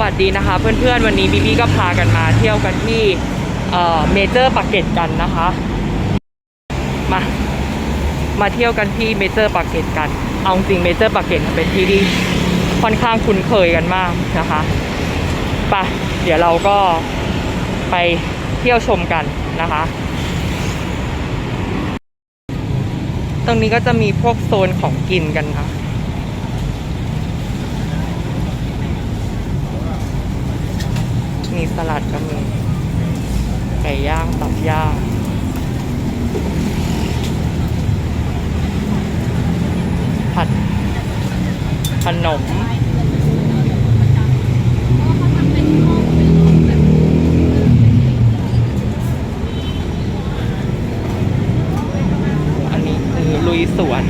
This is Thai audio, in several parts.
วัสดีนะคะ เพื่อนๆวันนี้บีบีก็พากันมาเที่ยวกันที่เมเจอร์ปากเกร็ดกันนะคะ มามาเที่ยวกันที่เมเจอร์ปากเกร็ดกัน เอาจริงเมเจอร์ปากเกร็ดเป็นที่ที่ค่อนข้างคุ้นเคยกันมากนะคะไปเดี๋ยวเราก็ไปเที่ยวชมกันนะคะ ตรงนี้ก็จะมีพวกโซนของกินกันนะ มีสลัดก็มี ไก่ย่างตับย่างผัดขนมอันนี้คือลุยสวน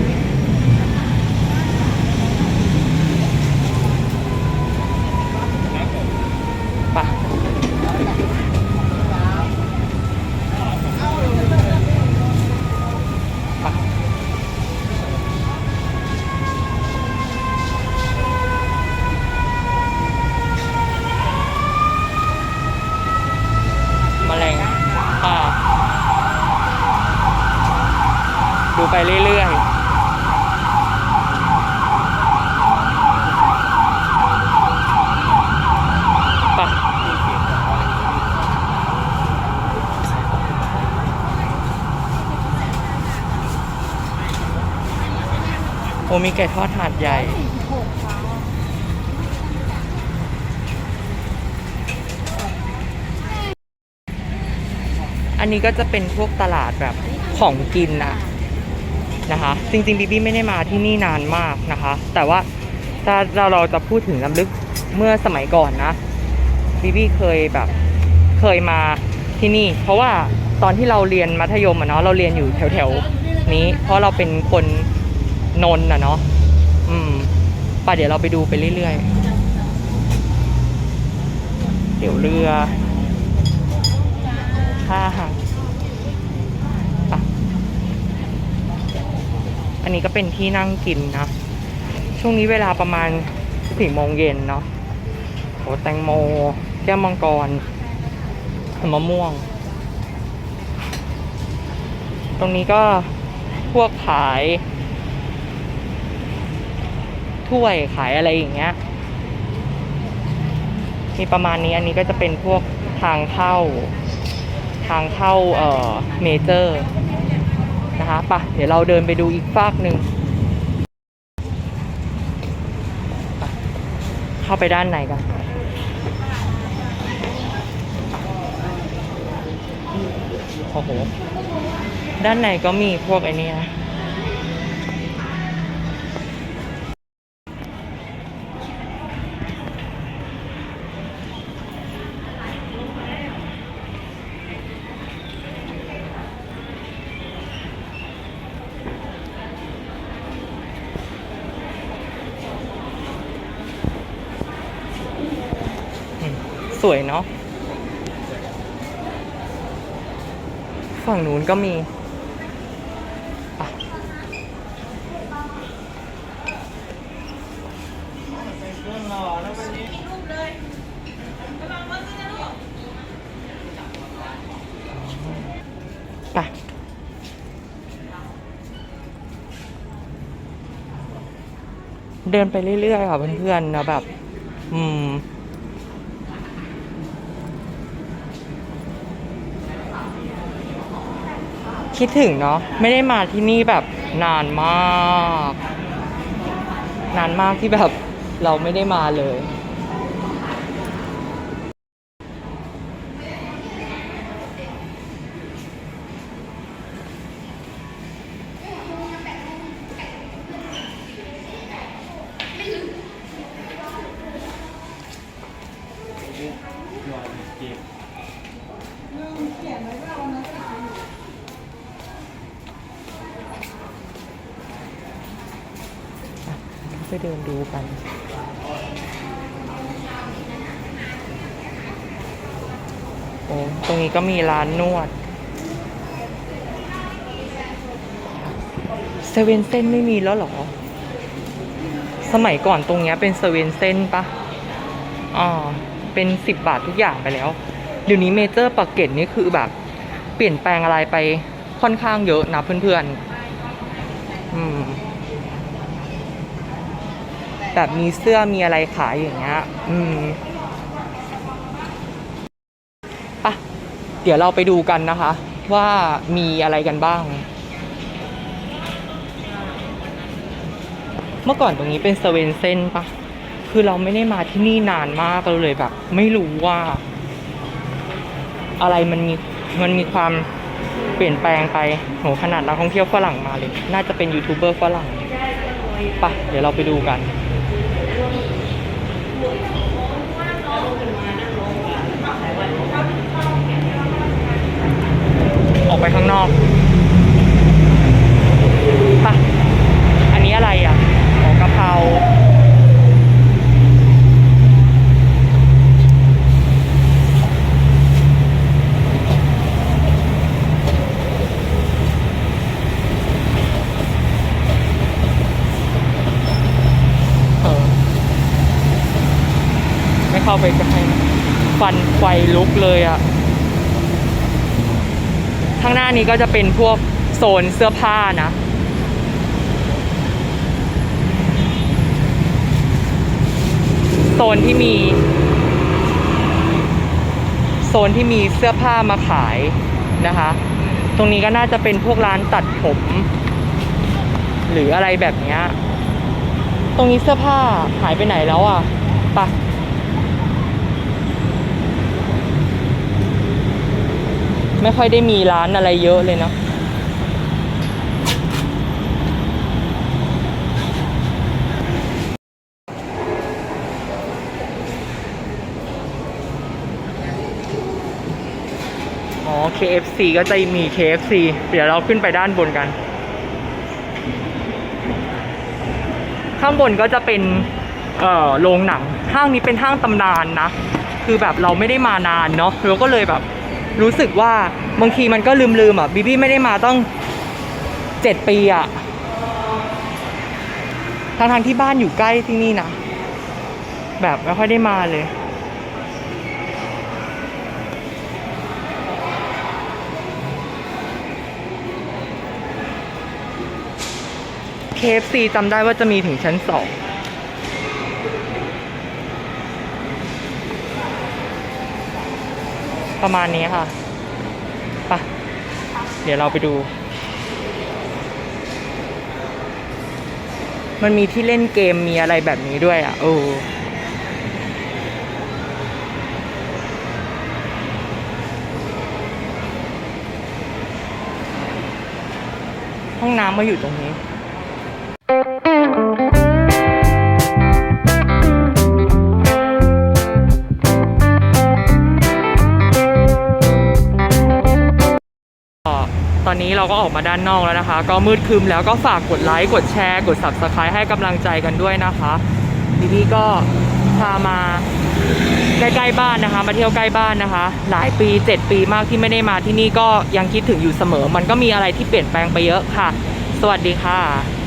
ปะปะแมลงอ่าดูไป เรื่อยๆปโอมีไก่ทอดถาดใหญ่ อันนี้ก็จะเป็นพวกตลาดแบบของกินนะ นะคะ จริงๆบีบี้ไม่ได้มาที่นี่นานมากนะคะ แต่ว่าถ้าเราเราจะพูดถึงลำลึกเมื่อสมัยก่อนนะบีบี้เคยแบบเคยมาที่นี่ เพราะว่าตอนที่เราเรียนมัธยมอะเนาะเราเรียนอยู่แถวๆนี้ เพราะเราเป็นคนนนอะเนาะอืมป่ะเดี๋ยวเราไปดูไปเรื่อยๆเดี๋ยวเรือท่าหางอะ อันนี้ก็เป็นที่นั่งกินนะ ช่วงนี้เวลาประมาณสี่โมงเย็นเนาะโหแตงโม แก้วมังกรมะม่วง ตรงนี้ก็พวกขาย ถ้วยขายอะไรอย่างเงี้ย มีประมาณนี้อันนี้ก็จะเป็นพวกทางเข้า ทางเข้าเอ่อเมเจอร์ นะคะปะเดี๋ยวเราเดินไปดูอีกฟากหนึ่งเข้าไปด้านในกันโอ้โหด้านในก็มีพวกไอ้นี่นะ สวยเนาะฝั่งนู้นก็มีไปเดินไปเรื่อยๆค่ะเพื่อนๆนะแบบ อืม คิดถึงเนาะไม่ได้มาที่นี่แบบนานมาก นานมากที่แบบเราไม่ได้มาเลย เดินดูกัน โอ้ตรงนี้ก็มีร้านนวด เซเว่นเส้นไม่มีแล้วเหรอ สมัยก่อนตรงเนี้ยเป็นเซเว่นเส้นปะอ๋อ เป็น10บบาททุกอย่างไปแล้ว เดี๋ยวนี้เมเจอร์ปากเกร็ดนี่คือแบบ เปลี่ยนแปลงอะไรไปค่อนข้างเยอะนะเพื่อนๆ อืม แบบมีเสื้อมีอะไรขายอย่างเงี้ย อืมปะเดี๋ยวเราไปดูกันนะคะ ว่ามีอะไรกันบ้าง เมื่อก่อนตรงนี้เป็นสเวนเซนปะคือเราไม่ได้มาที่นี่นานมากเราเลยแบบ ไม่รู้ว่า อะไรมันมีมันมีความเปลี่ยนแปลงไปโหขนาดนักท่องเที่ยวฝรั่งมาเลย น่าจะเป็นยูทูบเบอร์ฝรั่งปะเดี๋ยวเราไปดูกัน ออกไปข้างนอกปะอันนี้อะไรอะของกะเพราเออไม่เข้าไปใกล้ฟันไฟลุกเลยอะ ข้างหน้านี้ก็จะเป็นพวกโซนเสื้อผ้านะ โซนที่มี โซนที่มีเสื้อผ้ามาขายนะคะ ตรงนี้ก็น่าจะเป็นพวกร้านตัดผม หรืออะไรแบบนี้ ตรงนี้เสื้อผ้าหายไปไหนแล้วอะปะ ไม่ค่อยได้มีร้านอะไรเยอะเลยเนอะอ๋อ KFC ก็จะมี KFC เดี๋ยวเราขึ้นไปด้านบนกัน ข้างบนก็จะเป็นเอ่อโรงหนังห้างนี้เป็นห้างตำนานนะ คือแบบเราไม่ได้มานานเนาะเราก็เลยแบบ รู้สึกว่าบางทีมันก็ลืมๆอะบีบี้ไม่ได้มาต้องเจ็ดปีอะทางทางที่บ้านอยู่ใกล้ที่นี่นะแบบไม่ค่อยได้มาเลย KFC จำได้ว่าจะมีถึงชั้นสอง ประมาณนี้ค่ะไปะเดี๋ยวเราไปดู มันมีที่เล่นเกมมีอะไรแบบนี้ด้วยอะ โอ้ห้องน้ำมาอยู่ตรงนี้ ตอนนี้เราก็ออกมาด้านนอกแล้วนะคะ ก็มืดคืมแล้วก็ฝากกดไลค์กดแชร์กด subscribe ให้กำลังใจกันด้วยนะคะดีนี่ก็พามาใกล้ๆบ้านนะคะ มาเที่ยวใกล้บ้านนะคะ หลายปี 7 ปีมากที่ไม่ได้มาที่นี่ก็ยังคิดถึงอยู่เสมอ มันก็มีอะไรที่เปลี่ยนแปลงไปเยอะค่ะ สวัสดีค่ะ